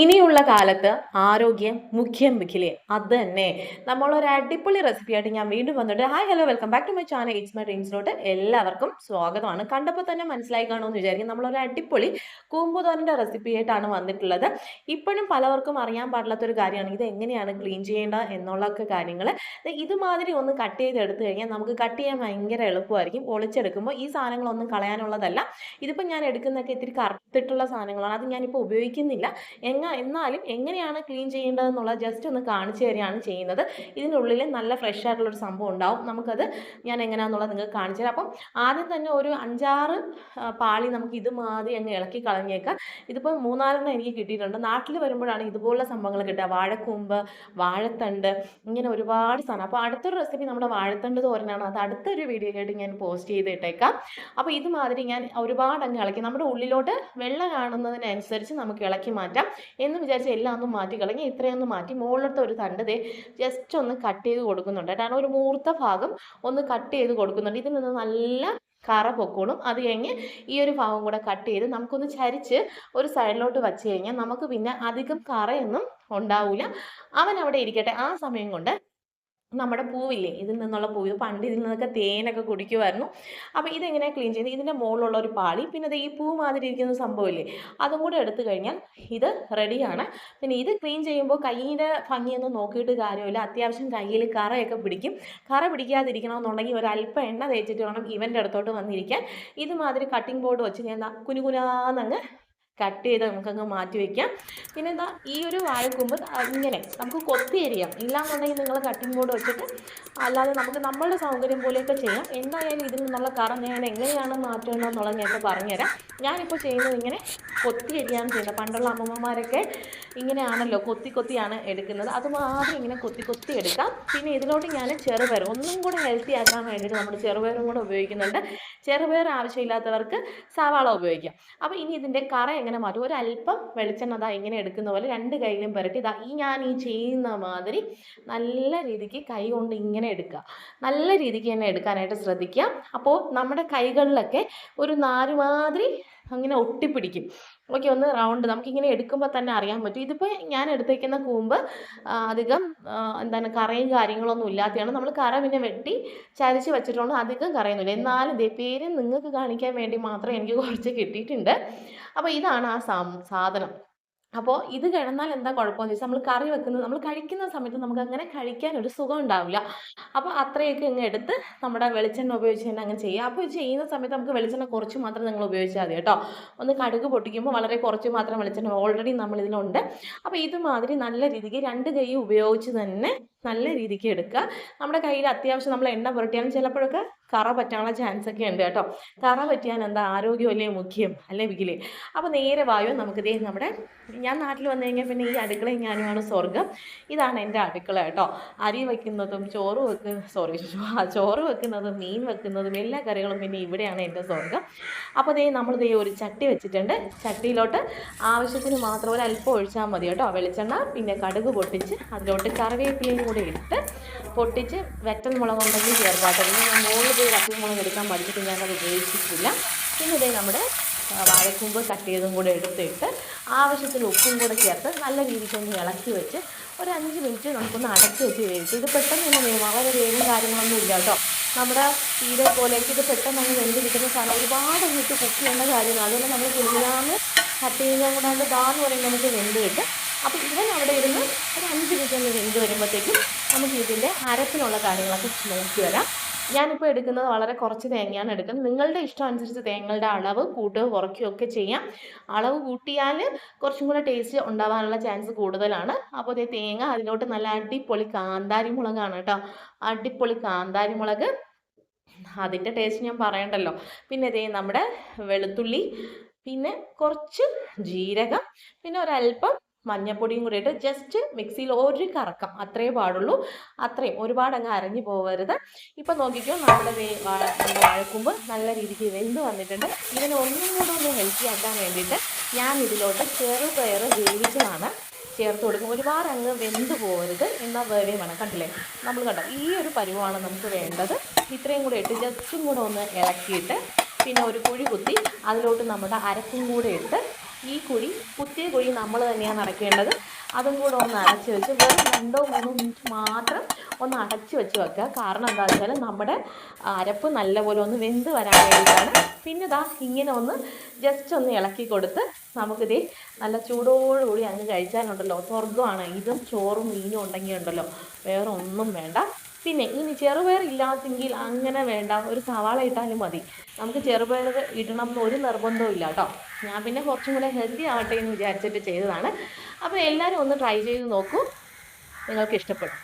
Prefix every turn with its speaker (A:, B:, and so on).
A: ഇനിയുള്ള കാലത്ത് ആരോഗ്യം മുഖ്യം വിഖിലെ. അത് തന്നെ നമ്മളൊരു അടിപൊളി റെസിപ്പിയായിട്ട് ഞാൻ വീണ്ടും വന്നിട്ട് hi hello welcome back to my channel. It's my ഡ്രീംസിലോട്ട് എല്ലാവർക്കും സ്വാഗതമാണ്. കണ്ടപ്പോൾ തന്നെ മനസ്സിലായി കാണുമെന്ന് വിചാരിക്കും. നമ്മളൊരു അടിപൊളി കൂമ്പുതോരന്റെ റെസിപ്പി ആയിട്ടാണ് വന്നിട്ടുള്ളത്. ഇപ്പോഴും പലവർക്കും അറിയാൻ പാടില്ലാത്തൊരു കാര്യമാണ്. ഇത് എങ്ങനെയാണ് ക്ലീൻ ചെയ്യേണ്ടത് എന്നുള്ളൊക്കെ കാര്യങ്ങൾ ഇതുമാതിരി ഒന്ന് കട്ട് ചെയ്ത് എടുത്തു കഴിഞ്ഞാൽ നമുക്ക് കട്ട് ചെയ്യാൻ ഭയങ്കര എളുപ്പമായിരിക്കും. ഒളിച്ചെടുക്കുമ്പോൾ ഈ സാധനങ്ങളൊന്നും കളയാനുള്ളതല്ല. ഇതിപ്പോൾ ഞാൻ എടുക്കുന്നതൊക്കെ ഇത്തിരി കറുത്തിട്ടുള്ള സാധനങ്ങളാണ്. അത് ഞാനിപ്പോൾ ഉപയോഗിക്കുന്നില്ല. എങ്ങ എന്നാലും എങ്ങനെയാണ് ക്ലീൻ ചെയ്യേണ്ടതെന്നുള്ളത് ജസ്റ്റ് ഒന്ന് കാണിച്ചു തരികയാണ് ചെയ്യുന്നത്. ഇതിനുള്ളിൽ നല്ല ഫ്രഷ് ആയിട്ടുള്ളൊരു സംഭവം ഉണ്ടാവും. നമുക്കത് ഞാൻ എങ്ങനെയാണെന്നുള്ളത് നിങ്ങൾക്ക് കാണിച്ചു തരാം. അപ്പം ആദ്യം തന്നെ ഒരു അഞ്ചാറ് പാളി നമുക്ക് ഇതുമാതിരി അങ്ങ് ഇളക്കി കളഞ്ഞേക്കാം. ഇതിപ്പോൾ മൂന്നാലെണ്ണം എനിക്ക് കിട്ടിയിട്ടുണ്ട്. നാട്ടിൽ വരുമ്പോഴാണ് ഇതുപോലുള്ള സംഭവങ്ങൾ കിട്ടുക. വാഴക്കൂമ്പ് വാഴത്തണ്ട് ഇങ്ങനെ ഒരുപാട് സാധനം. അപ്പോൾ അടുത്തൊരു റെസിപ്പി നമ്മുടെ വാഴത്തണ്ട് തോരനാണ്. അത് അടുത്തൊരു വീഡിയോ ആയിട്ട് ഞാൻ പോസ്റ്റ് ചെയ്തിട്ടേക്കാം. അപ്പോൾ ഇതുമാതിരി ഞാൻ ഒരുപാട് അങ്ങ് ഇളക്കി. നമ്മുടെ ഉള്ളിലോട്ട് വെള്ളം കാണുന്നതിനനുസരിച്ച് നമുക്ക് ഇളക്കി മാറ്റാം. എന്ന് വിചാരിച്ച് എല്ലാം ഒന്ന് മാറ്റി കളഞ്ഞ് ഇത്രയൊന്ന് മാറ്റി മുകളിലത്തെ ഒരു തണ്ടതേ ജസ്റ്റ് ഒന്ന് കട്ട് ചെയ്ത് കൊടുക്കുന്നുണ്ട്. കാരണം ഒരു മൂർത്ത ഭാഗം ഒന്ന് കട്ട് ചെയ്ത് കൊടുക്കുന്നുണ്ട്. ഇതിൽ നിന്ന് നല്ല കറ പൊക്കോളും. അത് കഴിഞ്ഞ് ഈ ഒരു ഭാഗം കൂടെ കട്ട് ചെയ്ത് നമുക്കൊന്ന് ചരിച്ച് ഒരു സൈഡിലോട്ട് വച്ച് കഴിഞ്ഞാൽ നമുക്ക് പിന്നെ അധികം കറയൊന്നും ഉണ്ടാവില്ല അവൻ അവിടെ ഇരിക്കട്ടെ. ആ സമയം കൊണ്ട് നമ്മുടെ പൂവില്ലേ ഇതിൽ നിന്നുള്ള പൂവ് ഇത് പണ്ട് ഇതിൽ നിന്നൊക്കെ തേനൊക്കെ കുടിക്കുമായിരുന്നു. അപ്പോൾ ഇതെങ്ങനെ ക്ലീൻ ചെയ്യുന്നത്? ഇതിന്റെ മുകളിലുള്ള ഒരു പാളി പിന്നെ ദേ ഈ പൂ മാതിരി ഇരിക്കുന്ന സംഭവമില്ലേ അതും കൂടെ എടുത്തു കഴിഞ്ഞാൽ ഇത് റെഡിയാണ് പിന്നെ ഇത് ക്ലീൻ ചെയ്യുമ്പോൾ കയ്യിന്റെ ഭംഗിയൊന്നും നോക്കിയിട്ട് കാര്യമില്ല. അത്യാവശ്യം കയ്യിൽ കറയൊക്കെ പിടിക്കും. കറ പിടിക്കാതിരിക്കണമെന്നുണ്ടെങ്കിൽ ഒരു അല്പം എണ്ണ തേച്ചിട്ട് വേണം ഇവന്റെ അടുത്തോട്ട് വന്നിരിക്കാൻ. ഇതുമാതിരി കട്ടിംഗ് ബോർഡ് വെച്ച് ഞാൻ കുനുകുനാന്നങ്ങ് കട്ട് ചെയ്ത് നമുക്കങ്ങ് മാറ്റി വയ്ക്കാം പിന്നെ എന്താ ഈ ഒരു വാഴക്കുമ്പ് ഇങ്ങനെ നമുക്ക് കൊത്തി എരിയാം ഇല്ലാന്നുണ്ടെങ്കിൽ നിങ്ങൾ കട്ടിംഗ് ബോർഡ് വെച്ചിട്ട് അല്ലാതെ നമുക്ക് നമ്മളുടെ സൗകര്യം പോലെയൊക്കെ ചെയ്യാം. എന്തായാലും ഇതിൽ നിന്നുള്ള കറ ഞാൻ എങ്ങനെയാണ് മാറ്റുന്നതെന്നുള്ളത് ഞാൻ ഇപ്പോൾ പറഞ്ഞുതരാം. ഞാനിപ്പോൾ ചെയ്യുന്നത് ഇങ്ങനെ കൊത്തി എരിയാണ് ചെയ്യുന്നത്. പണ്ടുള്ള അമ്മമ്മമാരൊക്കെ ഇങ്ങനെയാണല്ലോ കൊത്തി കൊത്തിയാണ് എടുക്കുന്നത്. അതുമാത്രം ഇങ്ങനെ കൊത്തി കൊത്തി എടുക്കാം. പിന്നെ ഇതിലോട്ട് ഞാൻ ചെറുപയർ ഒന്നും കൂടെ ഹെൽത്തി ആക്കാൻ വേണ്ടിയിട്ട് നമ്മൾ ചെറുപയറും കൂടെ ഉപയോഗിക്കുന്നുണ്ട്. ചെറുപയർ ആവശ്യമില്ലാത്തവർക്ക് സവാള ഉപയോഗിക്കാം. അപ്പോൾ ഇനി ഇതിന്റെ കറ എങ്ങനെ മാറ്റും. ഒരല്പം വെളിച്ചെണ്ണ ദാ ഇങ്ങനെ എടുക്കുന്ന പോലെ രണ്ട് കൈയിലും പുരട്ടി ഇതാ ഈ ഞാൻ ഈ ചെയ്യുന്ന മാതിരി നല്ല രീതിക്ക് കൈ കൊണ്ട് ഇങ്ങനെ എടുക്കുക. നല്ല രീതിക്ക് തന്നെ എടുക്കാനായിട്ട് ശ്രദ്ധിക്കുക. അപ്പോൾ നമ്മുടെ കൈകളിലൊക്കെ ഒരു നാര് മാതിരി അങ്ങനെ ഒട്ടിപ്പിടിക്കും. ഓക്കെ ഒന്ന് റൗണ്ട് നമുക്കിങ്ങനെ എടുക്കുമ്പോൾ തന്നെ അറിയാൻ പറ്റും. ഇതിപ്പോൾ ഞാൻ എടുത്തേക്കുന്ന കൂമ്പ് അധികം എന്താണ് കറയും കാര്യങ്ങളൊന്നും ഇല്ലാത്തതാണ്. നമ്മൾ കറ പിന്നെ വെട്ടി ചരിച്ച് വെച്ചിട്ടുണ്ട്. അധികം കറയൊന്നുമില്ല. എന്നാലും ഇതേ പേര് നിങ്ങൾക്ക് കാണിക്കാൻ വേണ്ടി മാത്രം എനിക്ക് കുറച്ച് കിട്ടിയിട്ടുണ്ട്. അപ്പോൾ ഇതാണ് ആ സാധനം. അപ്പോൾ ഇത് കിടന്നാൽ എന്താ കുഴപ്പമെന്ന് വെച്ചാൽ നമ്മൾ കറി വെക്കുന്നത് നമ്മൾ കഴിക്കുന്ന സമയത്ത് നമുക്ക് അങ്ങനെ കഴിക്കാൻ ഒരു സുഖം ഉണ്ടാവില്ല. അപ്പോൾ അത്രയൊക്കെ ഇങ്ങ് എടുത്ത് നമ്മുടെ വെളിച്ചെണ്ണ ഉപയോഗിച്ച് തന്നെ അങ്ങനെ ചെയ്യുക. അപ്പോൾ ചെയ്യുന്ന സമയത്ത് നമുക്ക് വെളിച്ചെണ്ണ കുറച്ച് മാത്രം നിങ്ങൾ ഉപയോഗിച്ചാൽ മതി കേട്ടോ. ഒന്ന് കടുക് പൊട്ടിക്കുമ്പോൾ വളരെ കുറച്ച് മാത്രം വെളിച്ചെണ്ണ ഓൾറെഡി നമ്മൾ ഇതിലുണ്ട്. അപ്പോൾ ഇതുമാതിരി നല്ല രീതിക്ക് രണ്ട് കൈ ഉപയോഗിച്ച് തന്നെ നല്ല രീതിക്ക് എടുക്കുക. നമ്മുടെ കയ്യിൽ അത്യാവശ്യം നമ്മൾ എണ്ണ പുരട്ടിയാലും ചിലപ്പോഴൊക്കെ കറ പറ്റാനുള്ള ചാൻസ് ഒക്കെ ഉണ്ട് കേട്ടോ. കറ പറ്റിയാൽ എന്താ? ആരോഗ്യമല്ലേ മുഖ്യം? അല്ലേ വികിലേ? അപ്പോൾ നേരെ വായോ നമുക്ക് ദേ നമ്മുടെ ഞാൻ നാട്ടിൽ വന്നു കഴിഞ്ഞാൽ പിന്നെ ഈ അടുക്കളയും ഞാനുമാണ് സ്വർഗം ഇതാണ് എന്റെ അടുക്കള കേട്ടോ. അരി വയ്ക്കുന്നതും ചോറ് വെക്കുന്ന സോറി ചോറ് വെക്കുന്നതും മീൻ വെക്കുന്നതും എല്ലാ കറികളും പിന്നെ ഇവിടെയാണ് എന്റെ സ്വർഗം അപ്പോൾ ദേ നമ്മൾ ദേ ഒരു ചട്ടി വെച്ചിട്ടുണ്ട്. ചട്ടിയിലോട്ട് ആവശ്യത്തിന് മാത്രം ഒരു അല്പം ഒഴിച്ചാൽ മതി കേട്ടോ. വെളിച്ചെണ്ണ പിന്നെ കടുക് പൊട്ടിച്ച് അതിലോട്ട് കറിവേപ്പിലയും കൂടെ ഇട്ട് പൊട്ടിച്ച് വെറ്റൽ മുളകുണ്ടെങ്കിൽ പിന്നെ ഞാൻ മുകളിൽ വറ്റൽ മുളക് എടുക്കാൻ പഠിച്ചിട്ട് ഞാനത് ഉപയോഗിച്ചിട്ടില്ല. പിന്നെ ഇതേ നമ്മുടെ വാഴക്കുമ്പ് വാഴക്കൂമ്പ് കട്ട് ചെയ്തും കൂടെ എടുത്തിട്ട് ആവശ്യത്തിന് ഉപ്പും കൂടെ ചേർത്ത് നല്ല രീതിക്ക് ഒന്ന് ഇളക്കി വെച്ച് ഒരു അഞ്ച് മിനിറ്റ് നമുക്കൊന്ന് അടച്ച് വെച്ച് വേവിച്ചു. ഇത് പെട്ടെന്ന് തന്നെ വേവും. വളരെ വേവും കാര്യങ്ങളൊന്നും ഇല്ല കേട്ടോ. നമ്മുടെ തീരെ പോലെയൊക്കെ ഇത് പെട്ടെന്ന് അങ്ങ് വെന്ത് കിട്ടുന്ന സാധനം ഒരുപാട് വീട്ടിൽ കുക്ക് ചെയ്യേണ്ട കാര്യമാണ് അതുപോലെ നമ്മൾ കുഞ്ഞിനാന്ന് കട്ട് ചെയ്യുന്നത് കൂടാണ്ട് പറയുമ്പോൾ നമുക്ക് വെന്ത് കിട്ടും. അപ്പോൾ ഇവൻ അവിടെ ഇരുന്ന് ഒരു അഞ്ച് മിനിറ്റ് ഒന്ന് വെന്ത് വരുമ്പോഴത്തേക്കും നമുക്ക് ഇതിന്റെ അരപ്പിനുള്ള കാര്യങ്ങളൊക്കെ നോക്കി വരാം. ഞാനിപ്പോൾ എടുക്കുന്നത് വളരെ കുറച്ച് തേങ്ങയാണ് എടുക്കുന്നത്. നിങ്ങളുടെ ഇഷ്ടം അനുസരിച്ച് തേങ്ങകളുടെ അളവ് കൂട്ടുകയോ കുറയ്ക്കുകയോ ഒക്കെ ചെയ്യാം. അളവ് കൂട്ടിയാൽ കുറച്ചും കൂടെ ടേസ്റ്റ് ഉണ്ടാവാനുള്ള ചാൻസ് കൂടുതലാണ്. അപ്പോൾ ഇതേ തേങ്ങ അതിലോട്ട് നല്ല അടിപൊളി കാന്താരി മുളകാണ് കേട്ടോ. അടിപൊളി കാന്താരി മുളക്. അതിന്റെ ടേസ്റ്റ് ഞാൻ പറയണ്ടല്ലോ. പിന്നെ ഇതേ നമ്മുടെ വെളുത്തുള്ളി പിന്നെ കുറച്ച് ജീരകം പിന്നെ ഒരല്പം മഞ്ഞപ്പൊടിയും കൂടി ഇട്ട് ജസ്റ്റ് മിക്സിയിൽ ഒരു കറക്കം. അത്രേ പാടുള്ളൂ. അത്രയും. ഒരുപാട് അങ്ങ് അരഞ്ഞു പോകരുത് ഇപ്പം നോക്കിക്കോ നമ്മുടെ വഴക്കുമ്പ് വാഴ നല്ല രീതിക്ക് വെന്ത് വന്നിട്ടുണ്ട്. ഇതിനെ ഒന്നും കൂടെ ഒന്ന് ഹെൽത്തി ആക്കാൻ വേണ്ടിയിട്ട് ഞാൻ ഇതിലോട്ട് ചെറുപയർ വേവിച്ചതാണ്. ചേർത്ത് കൊടുക്കും. ഒരുപാട് അങ്ങ് വെന്ത് പോകരുത് എന്നാൽ വേവേ വേണം കണ്ടില്ലേ? നമ്മൾ കണ്ടോ? ഈ ഒരു പരിവമാണ് നമുക്ക് വേണ്ടത്. ഇത്രയും കൂടെ ഇട്ട് ജസ്റ്റും കൂടെ ഒന്ന് ഇളക്കിയിട്ട് പിന്നെ ഒരു കുഴി കുത്തി അതിലോട്ട് നമ്മുടെ അരക്കും കൂടെ ഇട്ട് ഈ കുഴി കുത്തിയ കുഴി നമ്മൾ തന്നെയാണ് അടയ്ക്കേണ്ടത് അതും കൂടെ ഒന്ന് അടച്ചു വെച്ച് വെറും രണ്ടോ മൂന്നോ മിനിറ്റ് മാത്രം ഒന്ന് അടച്ചു വെച്ച് വെക്കുക. കാരണം എന്താ വെച്ചാൽ നമ്മുടെ അരപ്പ് നല്ലപോലെ ഒന്ന് വെന്ത് വരാൻ വേണ്ടിയിട്ടാണ്. പിന്നെ ഇതാ ഇങ്ങനെ ഒന്ന് ജസ്റ്റ് ഒന്ന് ഇളക്കി കൊടുത്ത് നമുക്കിത് നല്ല ചൂടോടുകൂടി അങ്ങ് കഴിച്ചാലുണ്ടല്ലോ. സ്വർഗമാണ്. ഇതും ചോറും മീനും ഉണ്ടെങ്കിൽ ഉണ്ടല്ലോ. വേറെ ഒന്നും വേണ്ട. പിന്നെ ഇനി ചെറുപയർ ഇല്ലാത്തെങ്കിൽ അങ്ങനെ വേണ്ട. ഒരു സവാള ഇട്ടാലും മതി. നമുക്ക് ചെറുപയർ ഇടണം എന്ന് ഒരു നിർബന്ധവും ഇല്ല കേട്ടോ. ഞാൻ പിന്നെ കുറച്ചും കൂടെ ഹെൽത്തി ആവട്ടെ എന്ന് വിചാരിച്ചിട്ട് ചെയ്തതാണ്. അപ്പോൾ എല്ലാവരും ഒന്ന് ട്രൈ ചെയ്ത് നോക്കൂ. നിങ്ങൾക്ക് ഇഷ്ടപ്പെടും